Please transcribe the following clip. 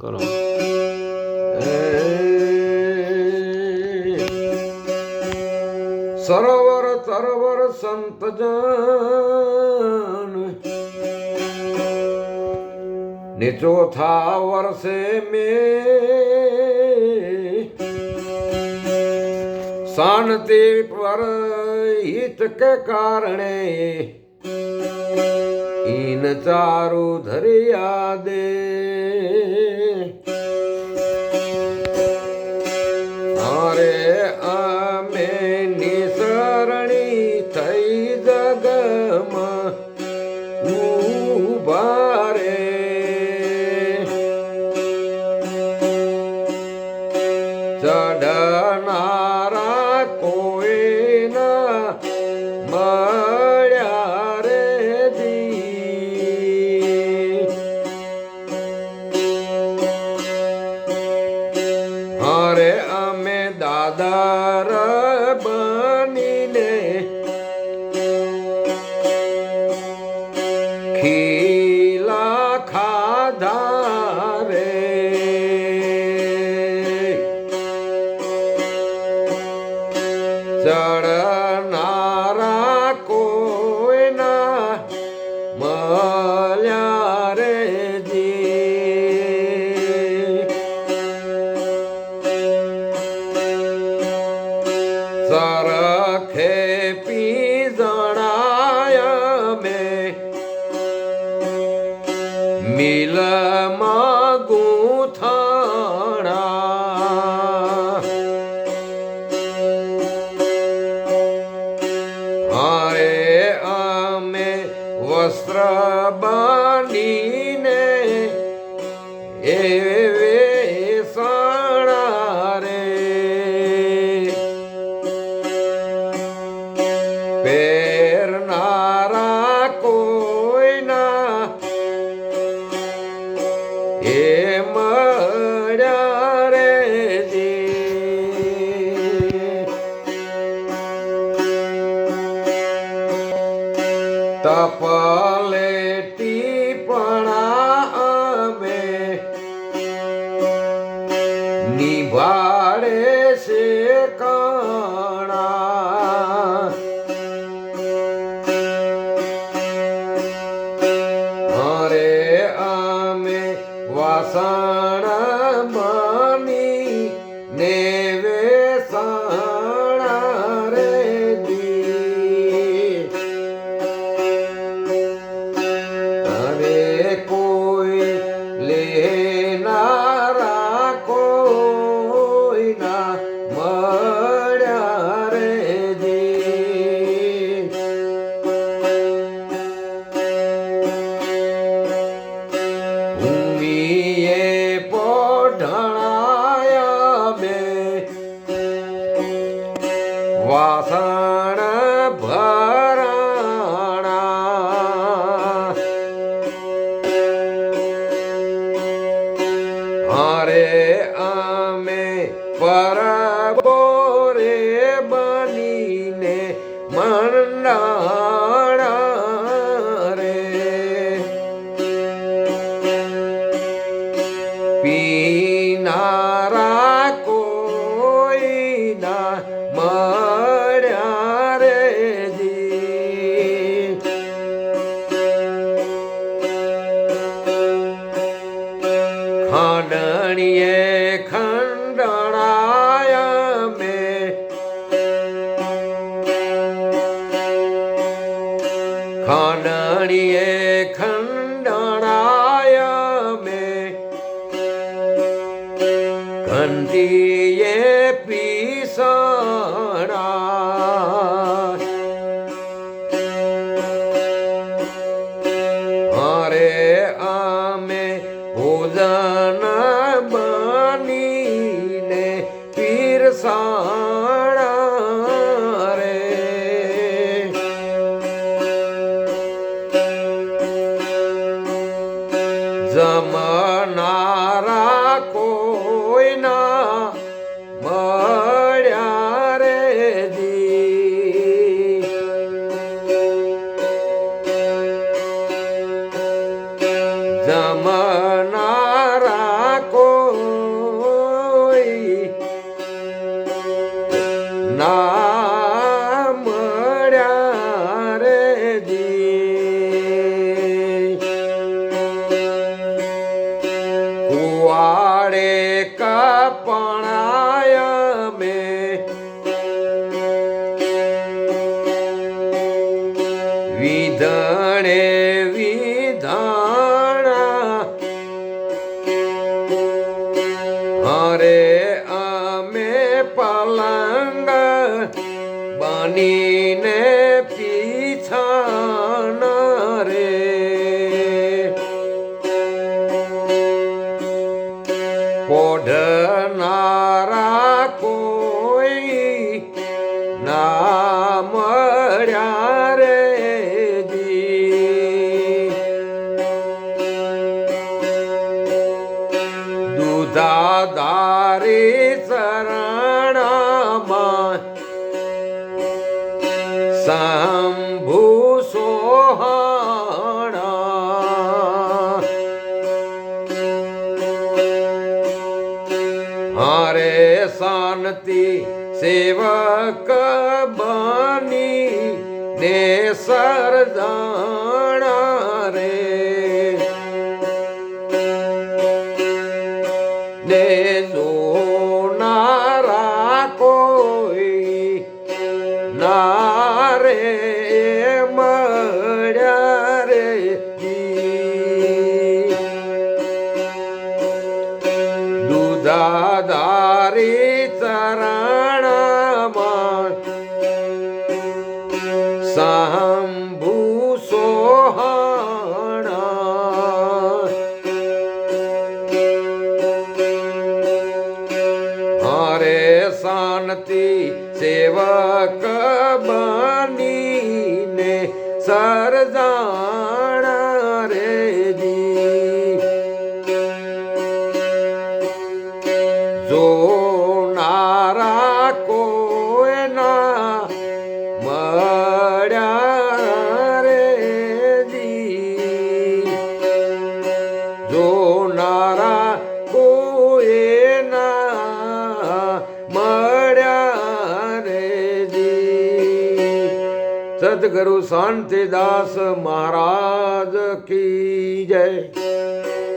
કરો. સરોવર તરવર સંત જન. ને ચોથા વર્ષે મે શાંતિ પર હિત કે કારણે ઈન ચારું ધરિયા દે. ખાધા રે ચડનારા કોઈના મળ્યા મિલમાં ગૂંથણા હારે અમે વસ્ત્ર બાંધીને એ તપલેટી પણ અમે. નિભાડે છે કણા. અરે અમે વાસણ மறந்தா ખાંડણીએ ખંડણાયા ના મળ્યા રે જી કુવાડે કપણાય મે વિધણે વિધાણા હરે અમે પલંગ બનીને પીછાણ રે. પોઢનારા કોઈ ના મળ્યા રે જી. દુધાધારી હારે શાંતિ સેવક બની ને સરદાણા રે ને જોનારા દુધાધારી ચરણમાં શંભુ સોહાણા. હરે શાંતિ સેવક બનીને સરજાણા સદગુરુ દાસ મહારાજ કી જય.